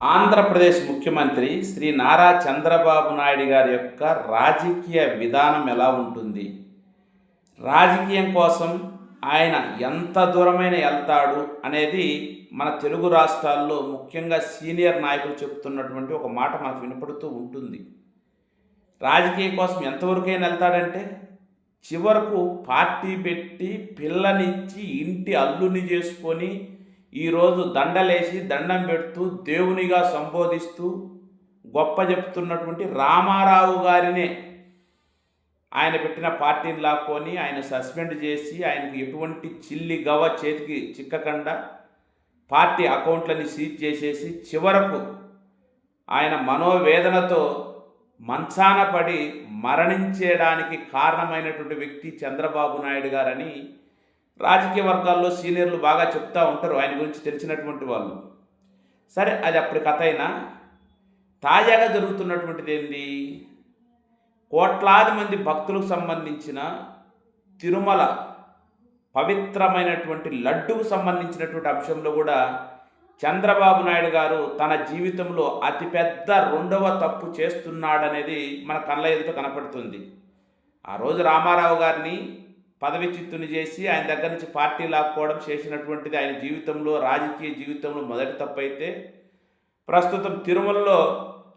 ఆంధ్రప్రదేశ్ ముఖ్యమంత్రి శ్రీ నారా చంద్రబాబు నాయుడు గారి యొక్క రాజకీయ విధానం ఎలా ఉంటుంది? రాజకీయం కోసం ఆయన ఎంత దూరమైన వెళ్తాడు అనేది మన తెలుగు రాష్ట్రాల్లో ముఖ్యంగా సీనియర్ నాయకులు చెప్తున్నటువంటి ఒక మాట మనకు వినపడుతూ ఉంటుంది. రాజకీయం కోసం ఎంతవరకైనా వెళ్తాడంటే చివరకు పార్టీ పెట్టి పిల్లనిచ్చి ఇంటి అల్లుని చేసుకొని ఈరోజు దండలేసి దండం పెడుతూ దేవునిగా సంబోధిస్తూ గొప్ప చెప్తున్నటువంటి రామారావు గారినే ఆయన పెట్టిన పార్టీని లాక్కొని ఆయన సస్పెండ్ చేసి ఆయనకు ఎటువంటి చిల్లి గవ చేతికి చిక్కకుండా పార్టీ అకౌంట్లని సీజ్ చేసేసి చివరకు ఆయన మనోవేదనతో మంచాన పడి మరణించేయడానికి కారణమైనటువంటి వ్యక్తి చంద్రబాబు నాయుడు గారని రాజకీయ వర్గాల్లో సీనియర్లు బాగా చెప్తూ ఉంటారు. ఆయన గురించి తెలిసినటువంటి వాళ్ళు. సరే అది అప్పటి కథ అయినా తాజాగా జరుగుతున్నటువంటిది ఏంది? కోట్లాది మంది భక్తులకు సంబంధించిన తిరుమల పవిత్రమైనటువంటి లడ్డుకు సంబంధించినటువంటి అంశంలో కూడా చంద్రబాబు నాయుడు గారు తన జీవితంలో అతిపెద్ద రెండవ తప్పు చేస్తున్నాడనేది మన కళ్ళ ఎదుట కనపడుతుంది. ఆ రోజు రామారావు గారిని పదవి చిత్తుని చేసి ఆయన దగ్గర నుంచి పార్టీ లాక్కోవడం చేసినటువంటిది ఆయన జీవితంలో రాజకీయ జీవితంలో మొదటి తప్పు అయితే ప్రస్తుతం తిరుమలలో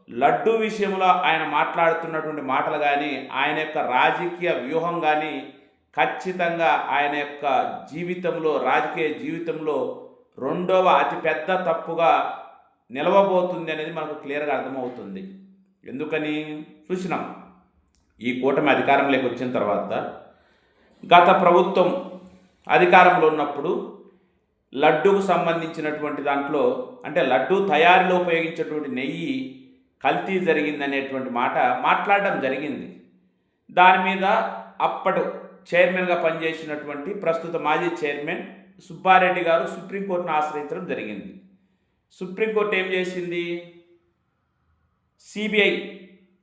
లడ్డూ విషయంలో ఆయన మాట్లాడుతున్నటువంటి మాటలు కానీ ఆయన యొక్క రాజకీయ వ్యూహం కానీ ఖచ్చితంగా ఆయన యొక్క జీవితంలో రాజకీయ జీవితంలో రెండవ అతిపెద్ద తప్పుగా నిలవబోతుంది అనేది మనకు క్లియర్గా అర్థమవుతుంది. ఎందుకని? చూసినాం. ఈ కూటమి అధికారంలోకి వచ్చిన తర్వాత గత ప్రభుత్వం అధికారంలో ఉన్నప్పుడు లడ్డూకు సంబంధించినటువంటి దాంట్లో అంటే లడ్డు తయారీలో ఉపయోగించేటువంటి నెయ్యి కల్తీ జరిగిందనేటువంటి మాట మాట్లాడడం జరిగింది. దాని మీద అప్పటి చైర్మన్గా పనిచేసినటువంటి ప్రస్తుత మాజీ చైర్మన్ సుబ్బారెడ్డి గారు సుప్రీంకోర్టును ఆశ్రయించడం జరిగింది. సుప్రీంకోర్టు ఏం చేసింది? సిబిఐ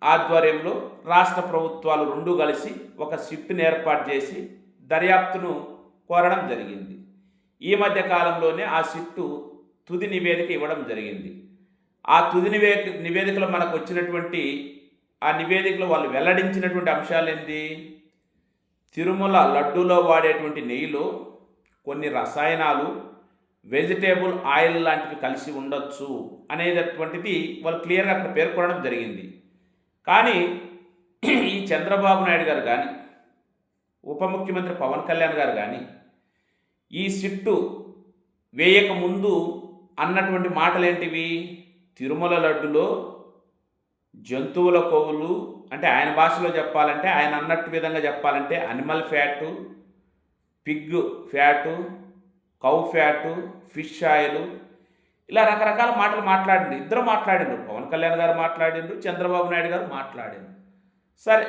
ఆధ్వర్యంలో రాష్ట్ర ప్రభుత్వాలు రెండు కలిసి ఒక షిఫ్ట్ని ఏర్పాటు చేసి దర్యాప్తును కోరడం జరిగింది. ఈ మధ్య కాలంలోనే ఆ సిట్టు తుది నివేదిక ఇవ్వడం జరిగింది. ఆ తుది నివేదిక నివేదికలో మనకు వచ్చినటువంటి ఆ నివేదికలో వాళ్ళు వెల్లడించినటువంటి అంశాలు ఏంటి? తిరుమల లడ్డూలో వాడేటువంటి నెయ్యిలో కొన్ని రసాయనాలు వెజిటేబుల్ ఆయిల్ లాంటివి కలిసి ఉండొచ్చు అనేటటువంటిది వాళ్ళు క్లియర్గా అక్కడ పేర్కొనడం జరిగింది. కానీ ఈ చంద్రబాబు నాయుడు గారు కానీ ఉప ముఖ్యమంత్రి పవన్ కళ్యాణ్ గారు కానీ ఈ సిట్టు వేయక ముందు అన్నటువంటి మాటలేంటివి? తిరుమల లడ్డులో జంతువుల కొవ్వులు అంటే ఆయన భాషలో చెప్పాలంటే ఆయన అన్నట్టు విధంగా చెప్పాలంటే animal fat pig fat cow fat fish oil ఇలా రకరకాల మాటలు మాట్లాడిండు. ఇద్దరు మాట్లాడిండ్రు పవన్ కళ్యాణ్ గారు మాట్లాడిండ్రు చంద్రబాబు నాయుడు గారు మాట్లాడిండు. సరే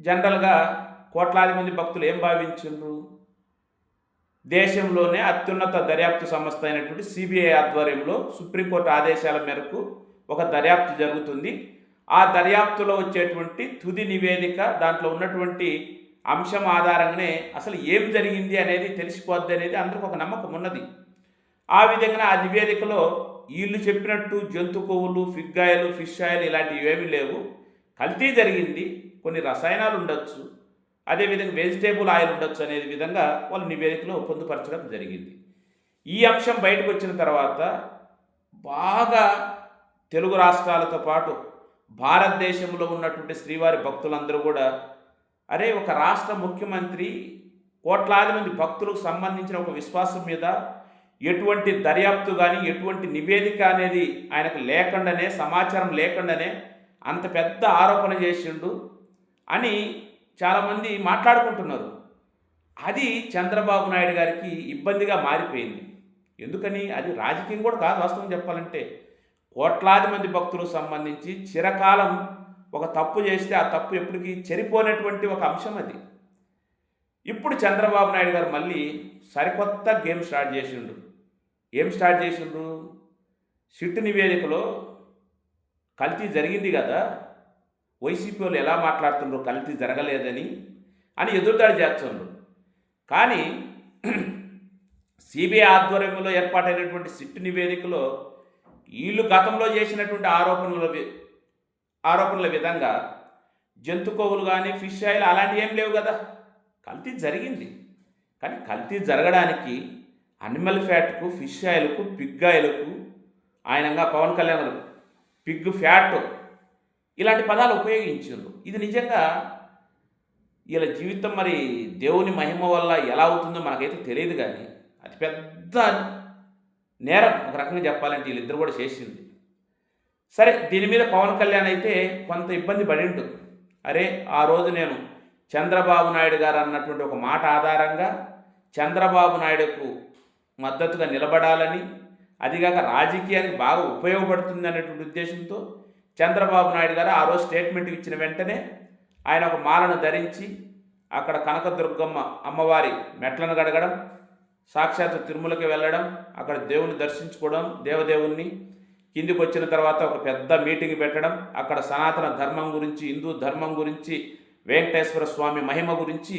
జనరల్గా కోట్లాది మంది భక్తులు ఏం భావించిండ్రు? దేశంలోనే అత్యున్నత దర్యాప్తు సంస్థ అయినటువంటి సిబిఐ ఆధ్వర్యంలో సుప్రీంకోర్టు ఆదేశాల మేరకు ఒక దర్యాప్తు జరుగుతుంది. ఆ దర్యాప్తులో వచ్చేటువంటి తుది నివేదిక దాంట్లో ఉన్నటువంటి అంశం ఆధారంగానే అసలు ఏం జరిగింది అనేది తెలిసిపోద్ది అనేది అందరికి ఒక నమ్మకం ఉన్నది. ఆ విధంగా ఆ నివేదికలో వీళ్ళు చెప్పినట్టు జంతు కొవ్వులు ఫిగ్గాయలు ఫిష్ ఆయిల్ ఇలాంటివి ఏమీ లేవు. కల్తీ జరిగింది. కొన్ని రసాయనాలు ఉండొచ్చు. అదేవిధంగా వెజిటేబుల్ ఆయిల్ ఉండొచ్చు అనే విధంగా వాళ్ళు నివేదికలో పొందుపరచడం జరిగింది. ఈ అంశం బయటకు వచ్చిన తర్వాత బాగా తెలుగు రాష్ట్రాలతో పాటు భారతదేశంలో ఉన్నటువంటి శ్రీవారి భక్తులందరూ కూడా అరే ఒక రాష్ట్ర ముఖ్యమంత్రి కోట్లాది మంది భక్తులకు సంబంధించిన ఒక విశ్వాసం మీద ఎటువంటి దర్యాప్తు కానీ ఎటువంటి నివేదిక అనేది ఆయనకు లేకుండానే సమాచారం లేకుండానే అంత పెద్ద ఆరోపణ చేసిండు అని చాలామంది మాట్లాడుకుంటున్నారు. అది చంద్రబాబు నాయుడు గారికి ఇబ్బందిగా మారిపోయింది. ఎందుకని? అది రాజకీయం కూడా కాదు వాస్తవం చెప్పాలంటే. కోట్లాది మంది భక్తులకు సంబంధించి చిరకాలం ఒక తప్పు చేస్తే ఆ తప్పు ఎప్పటికీ చెరిపోయినటువంటి ఒక అంశం అది. ఇప్పుడు చంద్రబాబు నాయుడు గారు మళ్ళీ సరికొత్త గేమ్ స్టార్ట్ చేసిండు. ఏం స్టార్ట్ చేసిండ్రు? సిట్టు నివేదికలో కల్తీ జరిగింది కదా. వైసీపీ వాళ్ళు ఎలా మాట్లాడుతుండ్రు కల్తీ జరగలేదని అని ఎదురుదాడి చేస్తుండ్రు. కానీ సిబిఐ ఆధ్వర్యంలో ఏర్పాటైనటువంటి సిట్టు నివేదికలో వీళ్ళు గతంలో చేసినటువంటి ఆరోపణల ఆరోపణల విధంగా జంతు కానీ ఫిష్ ఆయిల్ అలాంటివి ఏం లేవు కదా. కల్తీ జరిగింది. కానీ కల్తీ జరగడానికి అనిమల్ ఫ్యాట్కు ఫిష్ ఆయిల్కు పిగ్ ఆయిల్కు ఆయనంగా పవన్ కళ్యాణ్ గారు పిగ్ ఫ్యాట్ ఇలాంటి పదాలు ఉపయోగించారు. ఇది నిజంగా వీళ్ళ జీవితం మరి దేవుని మహిమ వల్ల ఎలా అవుతుందో మనకైతే తెలియదు కానీ అది పెద్ద నేరం ఒక రకంగా చెప్పాలంటే వీళ్ళిద్దరు కూడా చేసింది. సరే దీని మీద పవన్ కళ్యాణ్ అయితే కొంత ఇబ్బంది పడిండు. అరే ఆ రోజు నేను చంద్రబాబు నాయుడు గారు అన్నటువంటి ఒక మాట ఆధారంగా చంద్రబాబు నాయుడుకు మద్దతుగా నిలబడాలని అదిగాక రాజకీయానికి బాగా ఉపయోగపడుతుంది అనేటువంటి ఉద్దేశంతో చంద్రబాబు నాయుడు గారు ఆ రోజు స్టేట్మెంట్ ఇచ్చిన వెంటనే ఆయన ఒక మాలను ధరించి అక్కడ కనకదుర్గమ్మ అమ్మవారి మెట్లను గడగడం సాక్షాత్ తిరుమలకి వెళ్ళడం అక్కడ దేవుని దర్శించుకోవడం దేవదేవుణ్ణి కిందికి వచ్చిన తర్వాత ఒక పెద్ద మీటింగ్ పెట్టడం అక్కడ సనాతన ధర్మం గురించి హిందూ ధర్మం గురించి వెంకటేశ్వర స్వామి మహిమ గురించి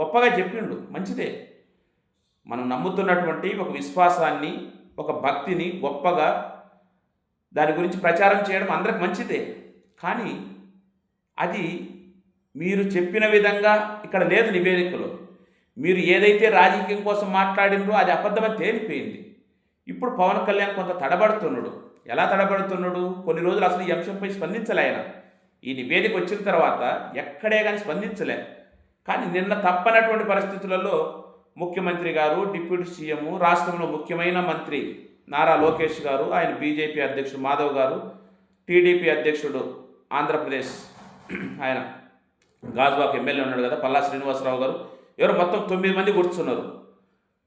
గొప్పగా చెప్పిండు. మంచిదే. మనం నమ్ముతున్నటువంటి ఒక విశ్వాసాన్ని ఒక భక్తిని గొప్పగా దాని గురించి ప్రచారం చేయడం అందరికి మంచిదే. కానీ అది మీరు చెప్పిన విధంగా ఇక్కడ లేదు నివేదికలో. మీరు ఏదైతే రాజకీయం కోసం మాట్లాడిందో అది అబద్ధమని తేలిపోయింది. ఇప్పుడు పవన్ కళ్యాణ్ కొంత తడబడుతున్నాడు. ఎలా తడబడుతున్నాడు? కొన్ని రోజులు అసలు ఈ అంశంపై స్పందించలే ఆయన. ఈ నివేదిక వచ్చిన తర్వాత ఎక్కడే కానీ స్పందించలే. కానీ నిన్న తప్పనటువంటి పరిస్థితులలో ముఖ్యమంత్రి గారు డిప్యూటీ సీఎం రాష్ట్రంలో ముఖ్యమైన మంత్రి నారా లోకేష్ గారు ఆయన బీజేపీ అధ్యక్షుడు మాధవ్ గారు టీడీపీ అధ్యక్షుడు ఆంధ్రప్రదేశ్ ఆయన గాజువాక్ ఎమ్మెల్యే ఉన్నాడు కదా పల్లా శ్రీనివాసరావు గారు. ఎవరు మొత్తం తొమ్మిది మంది కూర్చున్నారు.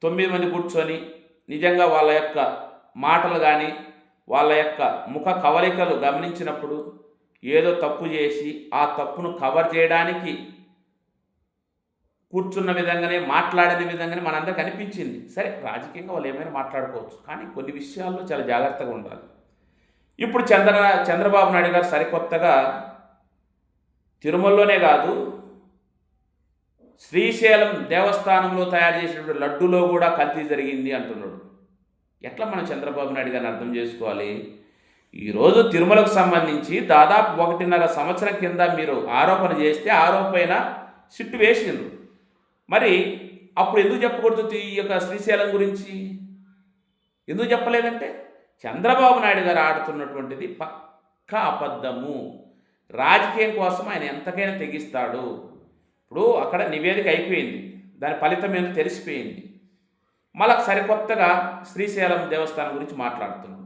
తొమ్మిది మంది కూర్చొని నిజంగా వాళ్ళ యొక్క మాటలు కానీ వాళ్ళ యొక్క ముఖ కవలికలు గమనించినప్పుడు ఏదో తప్పు చేసి ఆ తప్పును కవర్ చేయడానికి కూర్చున్న విధంగానే మాట్లాడని విధంగానే మనందరికి అనిపించింది. సరే రాజకీయంగా వాళ్ళు ఏమైనా మాట్లాడుకోవచ్చు. కానీ కొన్ని విషయాల్లో చాలా జాగ్రత్తగా ఉండాలి. ఇప్పుడు చంద్ర చంద్రబాబు నాయుడు గారు సరికొత్తగా తిరుమలలోనే కాదు శ్రీశైలం దేవస్థానంలో తయారు చేసినటువంటి లడ్డులో కూడా కల్తీ జరిగింది అంటున్నాడు. ఎట్లా మనం చంద్రబాబు నాయుడు గారిని అర్థం చేసుకోవాలి? ఈరోజు తిరుమలకు సంబంధించి దాదాపు ఒకటిన్నర సంవత్సరం కింద మీరు ఆరోపణ చేస్తే ఆరోపణ సిట్టు వేసిండ్రు. మరి అప్పుడు ఎందుకు చెప్పకూడదు ఈ యొక్క శ్రీశైలం గురించి? ఎందుకు చెప్పలేదంటే చంద్రబాబు నాయుడు గారు ఆడుతున్నటువంటిది పక్కా అబద్ధము. రాజకీయం కోసం ఆయన ఎంతకైనా తెగిస్తాడు. ఇప్పుడు అక్కడ నివేదిక అయిపోయింది. దాని ఫలితం ఏంటో తెలిసిపోయింది. మళ్ళా సరికొత్తగా శ్రీశైలం దేవస్థానం గురించి మాట్లాడుతున్నాం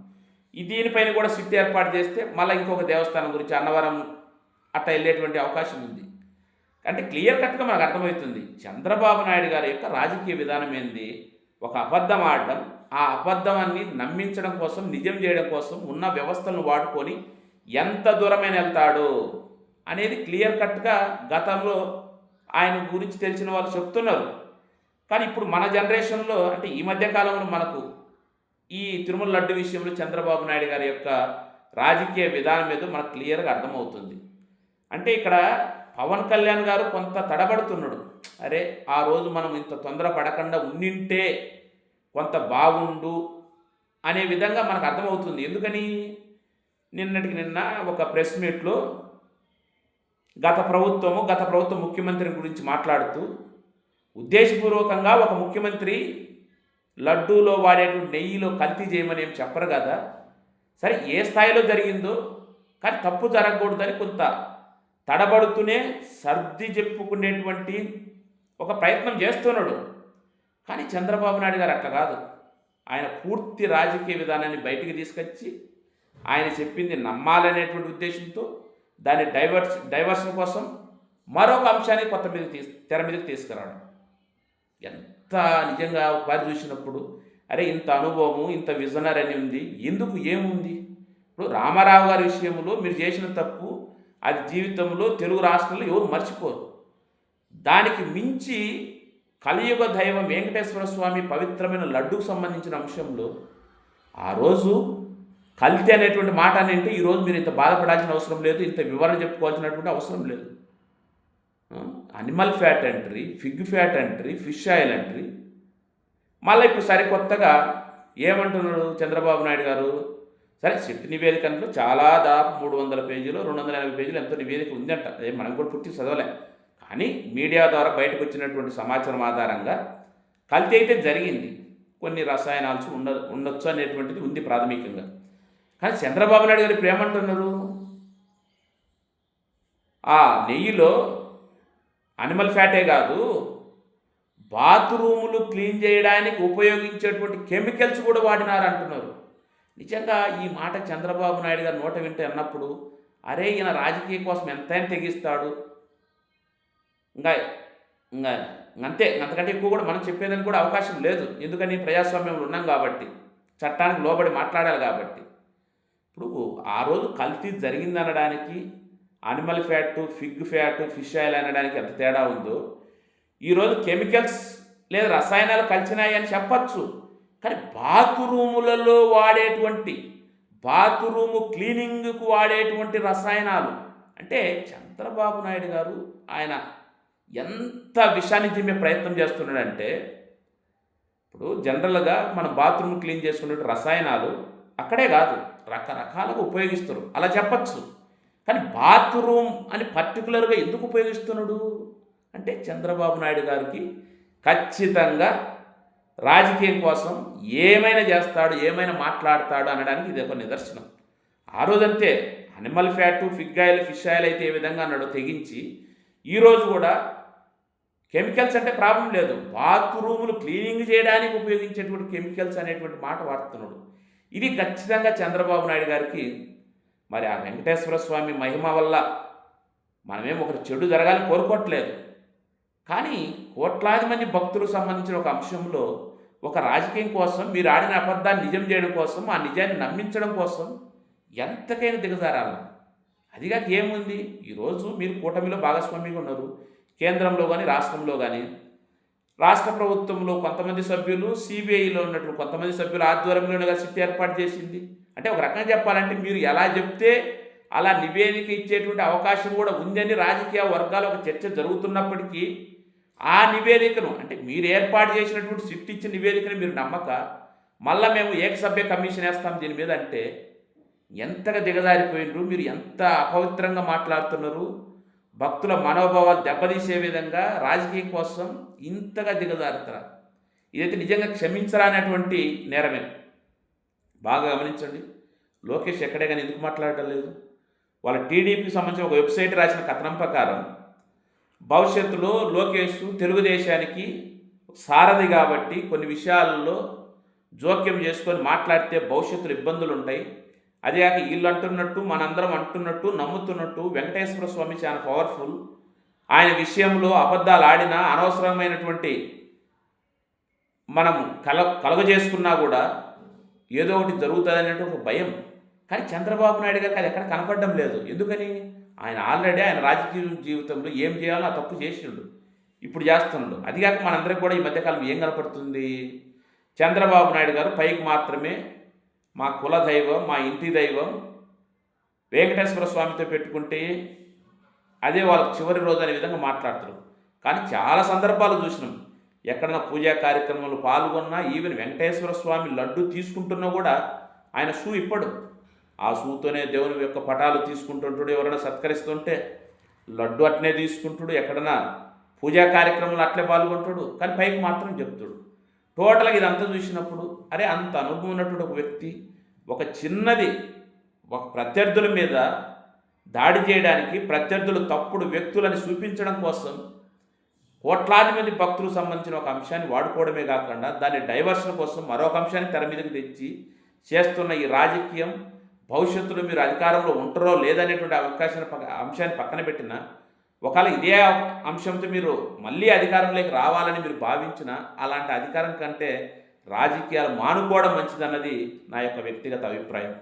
దీనిపైన కూడా సిట్ ఏర్పాటు చేస్తే మళ్ళీ ఇంకొక దేవస్థానం గురించి అన్నవరం అట్లా వెళ్ళేటువంటి అవకాశం ఉంది. అంటే క్లియర్ కట్గా మనకు అర్థమవుతుంది. చంద్రబాబు నాయుడు గారి యొక్క రాజకీయ విధానం ఏంది? ఒక అబద్ధం ఆడడం ఆ అబద్ధాన్ని నమ్మించడం కోసం నిజం చేయడం కోసం ఉన్న వ్యవస్థలను వాడుకొని ఎంత దూరమైన వెళ్తాడు అనేది క్లియర్ కట్గా గతంలో ఆయన గురించి తెలిసిన వాళ్ళు చెప్తున్నారు. కానీ ఇప్పుడు మన జనరేషన్లో అంటే ఈ మధ్య కాలంలో మనకు ఈ తిరుమల లడ్డు విషయంలో చంద్రబాబు నాయుడు గారి యొక్క రాజకీయ విధానం ఏదో మనకు క్లియర్గా అర్థమవుతుంది. అంటే ఇక్కడ పవన్ కళ్యాణ్ గారు కొంత తడబడుతున్నాడు. అరే ఆ రోజు మనం ఇంత తొందర పడకుండా ఉండింటే కొంత బాగుండు అనే విధంగా మనకు అర్థమవుతుంది. ఎందుకని? నిన్నటికి నిన్న ఒక ప్రెస్ మీట్లో గత ప్రభుత్వము గత ప్రభుత్వ ముఖ్యమంత్రి గురించి మాట్లాడుతూ ఉద్దేశపూర్వకంగా ఒక ముఖ్యమంత్రి లడ్డూలో వాడేటువంటి నెయ్యిలో కల్తీ చేయమని ఏం చెప్పరు కదా? సరే ఏ స్థాయిలో జరిగిందో కానీ తప్పు జరగకూడదని కొంత తడబడుతూనే సర్ది చెప్పుకునేటువంటి ఒక ప్రయత్నం చేస్తున్నాడు. కానీ చంద్రబాబు నాయుడు గారు అట్లా కాదు. ఆయన పూర్తి రాజకీయ విధానాన్ని బయటికి తీసుకొచ్చి ఆయన చెప్పింది నమ్మాలనేటువంటి ఉద్దేశంతో దాని డైవర్స్ డైవర్షన్ కోసం మరొక అంశాన్ని కొత్త మీద తీసు తెర మీదకి తీసుకురావడం. ఎంత నిజంగా ఒకసారి చూసినప్పుడు అరే ఇంత అనుభవము ఇంత విజనర్ అని ఉంది ఎందుకు ఏముంది? ఇప్పుడు రామారావు గారి విషయంలో మీరు చేసిన తప్పు అది జీవితంలో తెలుగు రాష్ట్రంలో ఎవరు మర్చిపోరు. దానికి మించి కలియుగ దైవం వెంకటేశ్వర స్వామి పవిత్రమైన లడ్డుకు సంబంధించిన అంశంలో ఆ రోజు కల్తీ అనేటువంటి మాట అని అంటే ఈరోజు మీరు ఇంత బాధపడాల్సిన అవసరం లేదు ఇంత వివరణ చెప్పుకోవాల్సినటువంటి అవసరం లేదు. Animal fat entry pig fat entry fish oil entry మళ్ళీ ఇప్పుడు సరికొత్తగా ఏమంటున్నాడు చంద్రబాబు నాయుడు గారు? సరే సిట్ నివేదికలో చాలా దాదాపు మూడు వందల పేజీలు రెండు వందల ఎనభై పేజీలు ఎంతో నివేదిక ఉందంట. అదే మనం కూడా పుట్టి చదవలే. కానీ మీడియా ద్వారా బయటకు వచ్చినటువంటి సమాచారం ఆధారంగా కల్తీ అయితే జరిగింది. కొన్ని రసాయనాలు ఉండ ఉండొచ్చు అనేటువంటిది ఉంది ప్రాథమికంగా. కానీ చంద్రబాబు నాయుడు గారు ప్రేమంటున్నారు ఆ నెయ్యిలో అనిమల్ ఫ్యాటే కాదు బాత్రూములు క్లీన్ చేయడానికి ఉపయోగించేటువంటి కెమికల్స్ కూడా వాడినారంటున్నారు. నిజంగా ఈ మాట చంద్రబాబు నాయుడు గారు నోట వింటే అన్నప్పుడు అరే ఈయన రాజకీయం కోసం ఎంతైనా తెగిస్తాడు. ఇంకా ఇంకా అంతే అంతకంటే ఎక్కువ కూడా మనం చెప్పేదని కూడా అవకాశం లేదు. ఎందుకని ప్రజాస్వామ్యంలో ఉన్నాం కాబట్టి చట్టానికి లోబడి మాట్లాడాలి కాబట్టి. ఇప్పుడు ఆ రోజు కల్తీ జరిగిందనడానికి animal fat pig fat fish oil అనడానికి ఎంత తేడా ఉందో ఈరోజు కెమికల్స్ లేదా రసాయనాలు కలిసినాయి అని చెప్పచ్చు. కానీ బాత్రూములలో వాడేటువంటి బాత్రూము క్లీనింగ్కు వాడేటువంటి రసాయనాలు అంటే చంద్రబాబు నాయుడు గారు ఆయన ఎంత విషాన్ని చిమ్మే ప్రయత్నం చేస్తున్నాడంటే ఇప్పుడు జనరల్గా మన బాత్రూమ్ క్లీన్ చేసుకునే రసాయనాలు అక్కడే కాదు రకరకాలుగా ఉపయోగిస్తారు అలా చెప్పచ్చు. కానీ బాత్రూమ్ అని పర్టికులర్గా ఎందుకు ఉపయోగిస్తున్నాడు? అంటే చంద్రబాబు నాయుడు గారికి ఖచ్చితంగా రాజకీయం కోసం ఏమైనా చేస్తాడు ఏమైనా మాట్లాడతాడు అనడానికి ఇది ఒక నిదర్శనం. ఆ రోజంతే animal fat pig oil fish oil అయితే ఏ విధంగా అన్నాడో తెగించి ఈరోజు కూడా కెమికల్స్ అంటే ప్రాబ్లం లేదు. బాత్రూములు క్లీనింగ్ చేయడానికి ఉపయోగించేటువంటి కెమికల్స్ అనేటువంటి మాట వాడుతున్నాడు. ఇది ఖచ్చితంగా చంద్రబాబు నాయుడు గారికి మరి ఆ వెంకటేశ్వర స్వామి మహిమ వల్ల మనమేం ఒకటి చెడు జరగాలని కోరుకోవట్లేదు. కానీ కోట్లాది మంది భక్తులకు సంబంధించిన ఒక అంశంలో ఒక రాజకీయం కోసం మీరు ఆడిన అబద్ధాన్ని నిజం చేయడం కోసం ఆ నిజాన్ని నమ్మించడం కోసం ఎంతకైనా దిగజారాలి. అదిగాక ఏముంది? ఈరోజు మీరు కూటమిలో భాగస్వామిగా ఉన్నారు. కేంద్రంలో కానీ రాష్ట్రంలో కానీ రాష్ట్ర ప్రభుత్వంలో కొంతమంది సభ్యులు సిబిఐలో ఉన్నటువంటి కొంతమంది సభ్యులు ఆధ్వర్యంలోనే సిట్ ఏర్పాటు చేసింది. అంటే ఒక రకంగా చెప్పాలంటే మీరు ఎలా చెప్తే అలా నివేదిక ఇచ్చేటువంటి అవకాశం కూడా ఉందని రాజకీయ వర్గాలు ఒక చర్చ జరుగుతున్నప్పటికీ ఆ నివేదికను అంటే మీరు ఏర్పాటు చేసినటువంటి సిట్ ఇచ్చిన నివేదికను మీరు నమ్మక మళ్ళీ మేము ఏకసభ్య కమిషన్ వేస్తాం దీని మీద అంటే ఎంతగా దిగజారిపోయినరు మీరు ఎంత అపవిత్రంగా మాట్లాడుతున్నారు భక్తుల మనోభావాలు దెబ్బతీసే విధంగా రాజకీయం కోసం ఇంతగా దిగజారుతారు? ఇదైతే నిజంగా క్షమించరానటువంటి నేరమే. బాగా గమనించండి. లోకేష్ ఎక్కడే కానీ ఎందుకు మాట్లాడటం లేదు? వాళ్ళ టీడీపీకి సంబంధించిన ఒక వెబ్సైట్ రాసిన కథనం ప్రకారం భవిష్యత్తులో లోకేష్ తెలుగుదేశానికి సారథి కాబట్టి కొన్ని విషయాల్లో జోక్యం చేసుకొని మాట్లాడితే భవిష్యత్తులో ఇబ్బందులు ఉంటాయి. అదే కాక వీళ్ళు అంటున్నట్టు మనందరం అంటున్నట్టు నమ్ముతున్నట్టు వెంకటేశ్వర స్వామి చాలా పవర్ఫుల్ ఆయన విషయంలో అబద్ధాలు ఆడినా అనవసరమైనటువంటి మనం కల కలగజేసుకున్నా కూడా ఏదో ఒకటి జరుగుతుంది అనేటువంటి ఒక భయం. కానీ చంద్రబాబు నాయుడు గారికి అది ఎక్కడ కనపడడం లేదు. ఎందుకని? ఆయన ఆల్రెడీ ఆయన రాజకీయ జీవితంలో ఏం చేయాలో ఆ తప్పు చేసిండు. ఇప్పుడు చేస్తున్నాడు. అది కాక మనందరికి కూడా ఈ మధ్యకాలం ఏం కనపడుతుంది? చంద్రబాబు నాయుడు గారు పైకి మాత్రమే మా కుల దైవం మా ఇంటి దైవం వెంకటేశ్వర స్వామితో పెట్టుకుంటే అదే వాళ్ళకి చివరి రోజు అనే విధంగా మాట్లాడతారు. కానీ చాలా సందర్భాలు చూసినాం. ఎక్కడైనా పూజా కార్యక్రమంలో పాల్గొన్నా ఈవెన్ వెంకటేశ్వర స్వామి లడ్డు తీసుకుంటున్నా కూడా ఆయన షూ ఇప్పడు. ఆ సూతోనే దేవుని యొక్క పటాలు తీసుకుంటుంటాడు ఎవరైనా సత్కరిస్తుంటే లడ్డు అట్నే తీసుకుంటాడు ఎక్కడన్నా పూజా కార్యక్రమంలో అట్లే పాల్గొంటాడు కానీ పైకి మాత్రం చెప్తాడు. టోటల్గా ఇదంతా చూసినప్పుడు అరే అంత అనుభవం ఉన్నటువంటి ఒక వ్యక్తి ఒక చిన్నది ఒక ప్రత్యర్థుల మీద దాడి చేయడానికి ప్రత్యర్థులు తప్పుడు వ్యక్తులని చూపించడం కోసం కోట్లాది మంది భక్తులకు సంబంధించిన ఒక అంశాన్ని వాడుకోవడమే కాకుండా దాని డైవర్షన్ కోసం మరొక అంశాన్ని తెర మీదకి తెచ్చి చేస్తున్న ఈ రాజకీయం భవిష్యత్తులో మీరు అధికారంలో ఉంటారో లేదనేటువంటి అవకాశాన్ని అంశాన్ని పక్కన పెట్టిన ఒకవేళ ఇదే అంశంతో మీరు మళ్ళీ అధికారంలోకి రావాలని మీరు భావించిన అలాంటి అధికారం కంటే రాజకీయాలు మానుకోవడం మంచిదన్నది నా యొక్క వ్యక్తిగత అభిప్రాయం.